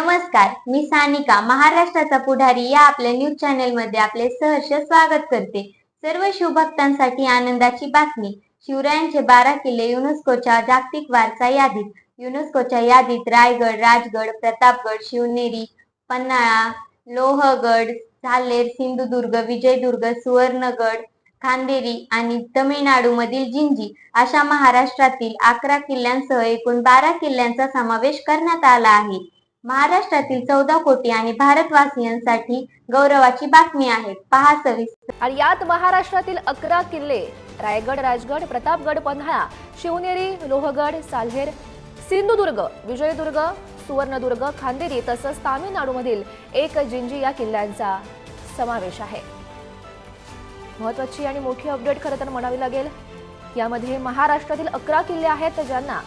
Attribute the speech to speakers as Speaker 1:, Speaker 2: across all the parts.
Speaker 1: नमस्कार मी सानिका महाराष्ट्राचा पुढारी या आपल्या न्यूज चॅनेल मध्ये आपले सहर्ष स्वागत करते. सर्व शिवभक्तांसाठी आनंदाची बातमी. शिवरायांचे बारा किल्ले युनेस्कोच्या जागतिक वारसा यादीत. युनेस्कोच्या यादीत रायगड राजगड प्रतापगड शिवनेरी पन्हाळा लोहगड झालेर सिंधुदुर्ग विजयदुर्ग सुवर्णगड खांदेरी आणि तमिळनाडूमधील जिंजी अशा महाराष्ट्रातील अकरा किल्ल्यांसह एकूण बारा किल्ल्यांचा समावेश करण्यात आला आहे. महाराष्ट्रातील चौदा कोटी आणि भारतवासियांसाठी गौरवाची बातमी आहे. पहा सविस्तर.
Speaker 2: आणि यात महाराष्ट्रातील अकरा किल्ले रायगड राजगड प्रतापगड पन्हाळा शिवनेरी लोहगड साल्हेर सिंधुदुर्ग विजयदुर्ग सुवर्णदुर्ग खांदेरी तसंच तामिळनाडूमधील एक जिंजी या किल्ल्यांचा समावेश आहे. महत्वाची आणि मोठी अपडेट खरं तर म्हणावी लागेल यामध्ये महाराष्ट्रातील अकरा किल्ले आहेत ज्यांना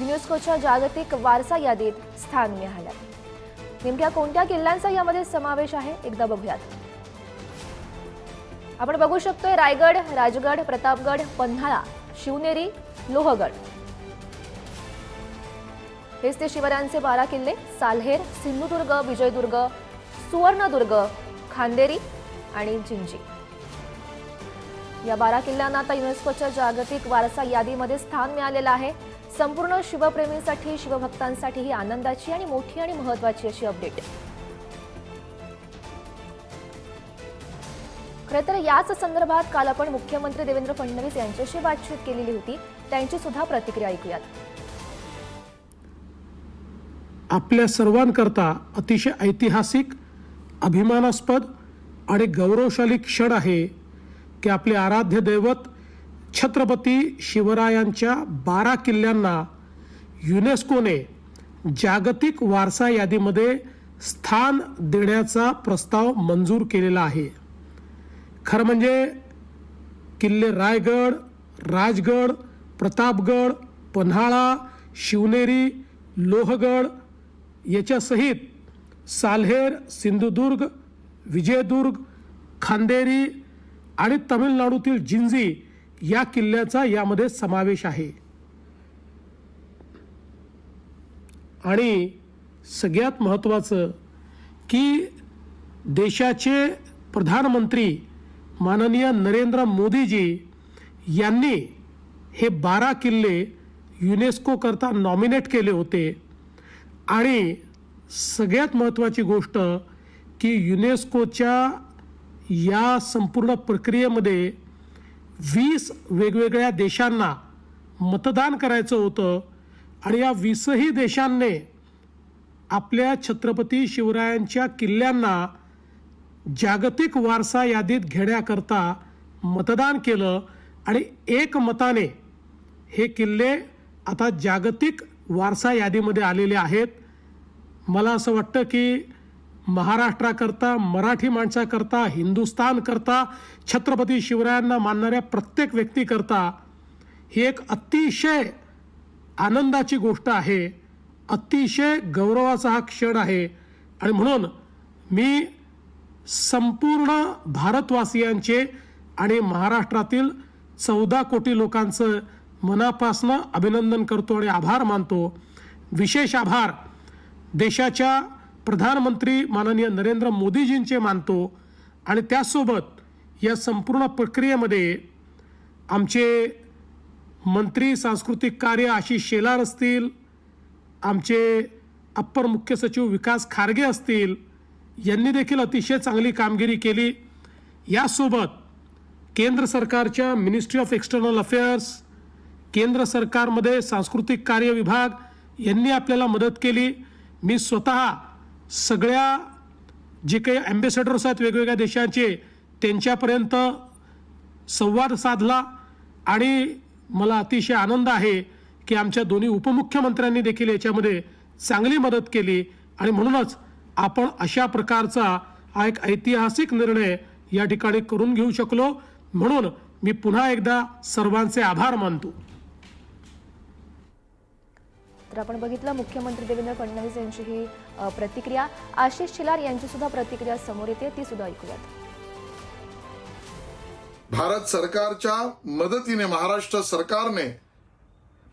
Speaker 2: युनेस्कोच्या जागतिक वारसा यादीत स्थान मिळालं. नेमक्या कोणत्या किल्ल्यांचा यामध्ये समावेश आहे एकदा बघूयात. आपण बघू शकतोय रायगड राजगड प्रतापगड पन्हाळा शिवनेरी लोहगड. हेच ते शिवरायांचे बारा किल्ले साल्हेर सिंधुदुर्ग विजयदुर्ग सुवर्णदुर्ग खांदेरी आणि जिंजी या बारा किल्ल्यांना आता युनेस्कोच्या जागतिक वारसा यादीमध्ये स्थान मिळालेलं आहे. संपूर्ण शिवप्रेमींसाठी शिवभक्तांसाठी ही आनंदाची आणि मोठी आणि महत्वाची अशी अपडेट खरं तर याच संदर्भात काल आपण मुख्यमंत्री देवेंद्र फडणवीस यांच्याशी बातचीत केलेली होती. त्यांची सुद्धा प्रतिक्रिया ऐकूयात.
Speaker 3: आपल्या सर्वांकरता अतिशय ऐतिहासिक अभिमानास्पद आणि गौरवशाली क्षण आहे की आपले आराध्य दैवत छत्रपती शिवरायांच्या बारा किल्ल्यांना युनेस्कोने जागतिक वारसा यादीमध्ये स्थान देण्याचा प्रस्ताव मंजूर केलेला आहे. खरं म्हणजे किल्ले रायगड राजगड प्रतापगड पन्हाळा शिवनेरी लोहगड याच्यासहित साल्हेर सिंधुदुर्ग विजयदुर्ग खांदेरी आणि तमिळनाडूतील जिंजी या किल्ल्याचा यामध्ये समावेश आहे. आणि सगळ्यात महत्त्वाचं की देशाचे प्रधानमंत्री माननीय नरेंद्र मोदीजी यांनी हे बारा किल्ले युनेस्कोकरता नॉमिनेट केले होते. आणि सगळ्यात महत्त्वाची गोष्ट की युनेस्कोच्या या संपूर्ण प्रक्रियेमध्ये वीस वेगवेगळ्या देशांना मतदान करायचं होतं आणि या वीसही देशांनी आपल्या छत्रपती शिवरायांच्या किल्ल्यांना जागतिक वारसा यादीत घेण्याकरता मतदान केलं आणि एक मताने हे किल्ले आता जागतिक वारसा यादीमध्ये आलेले आहेत. मला असं वाटतं की महाराष्ट्राकरता मराठी माणसाकरता हिंदुस्थानकरता छत्रपती शिवरायांना मानणाऱ्या प्रत्येक व्यक्तीकरता ही एक अतिशय आनंदाची गोष्ट आहे अतिशय गौरवाचा हा क्षण आहे. आणि म्हणून मी संपूर्ण भारतवासियांचे आणि महाराष्ट्रातील चौदा कोटी लोकांचं मनापासनं अभिनंदन करतो आणि आभार मानतो. विशेष आभार देशाच्या प्रधानमंत्री माननीय नरेंद्र मोदीजींचे मानतो आणि त्याचसोबत या संपूर्ण प्रक्रियेमध्ये आमचे मंत्री सांस्कृतिक कार्य आशिष शेलार असतील आमचे अप्पर मुख्य सचिव विकास खारगे असतील यांनी देखील अतिशय चांगली कामगिरी केली. यासोबत केंद्र सरकारच्या मिनिस्ट्री ऑफ एक्सटर्नल अफेअर्स केंद्र सरकारमध्ये सांस्कृतिक कार्य विभाग यांनी आपल्याला मदत केली. मी स्वतः सगळ्या जे काही ॲम्बेसेडर्स आहेत वेगवेगळ्या देशांचे त्यांच्यापर्यंत संवाद साधला आणि मला अतिशय आनंद आहे की आमच्या दोन्ही उपमुख्यमंत्र्यांनी देखील याच्यामध्ये चांगली मदत केली आणि म्हणूनच आपण अशा प्रकारचा हा एक ऐतिहासिक निर्णय या ठिकाणी करून घेऊ शकलो. म्हणून मी पुन्हा एकदा सर्वांचे आभार मानतो.
Speaker 2: तर आपण बघितलं मुख्यमंत्री देवेंद्र फडणवीस यांची ही प्रतिक्रिया. आशिष शिलार यांची सुद्धा प्रतिक्रिया समोर येते. ती सुद्धा ऐकूयात.
Speaker 4: भारत सरकारच्या मदतीने महाराष्ट्र सरकारने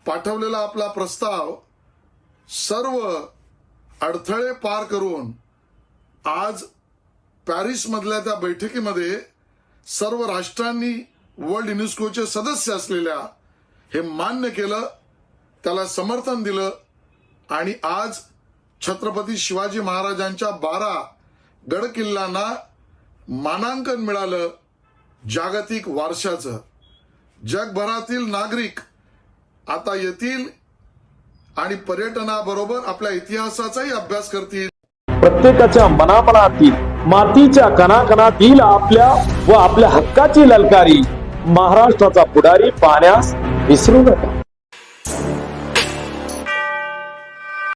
Speaker 4: पाठवलेला आपला प्रस्ताव सर्व अडथळे पार करून आज पॅरिस मधल्या त्या बैठकीमध्ये सर्व राष्ट्रांनी वर्ल्ड युनेस्कोचे सदस्य असलेल्या हे मान्य केलं. त्याला समर्थन दिलं आणि आज छत्रपती शिवाजी महाराजांच्या बारा गड किल्ल्यांना मानांकन मिळालं जागतिक वारशाचं. जगभरातील नागरिक आता येतील आणि पर्यटनाबरोबर आपल्या इतिहासाचाही अभ्यास करतील.
Speaker 5: प्रत्येकाच्या मनापणातील मातीच्या कणाकणातील आपल्या व आपल्या हक्काची ललकारी महाराष्ट्राचा पुढारी पाहण्यास विसरू नका.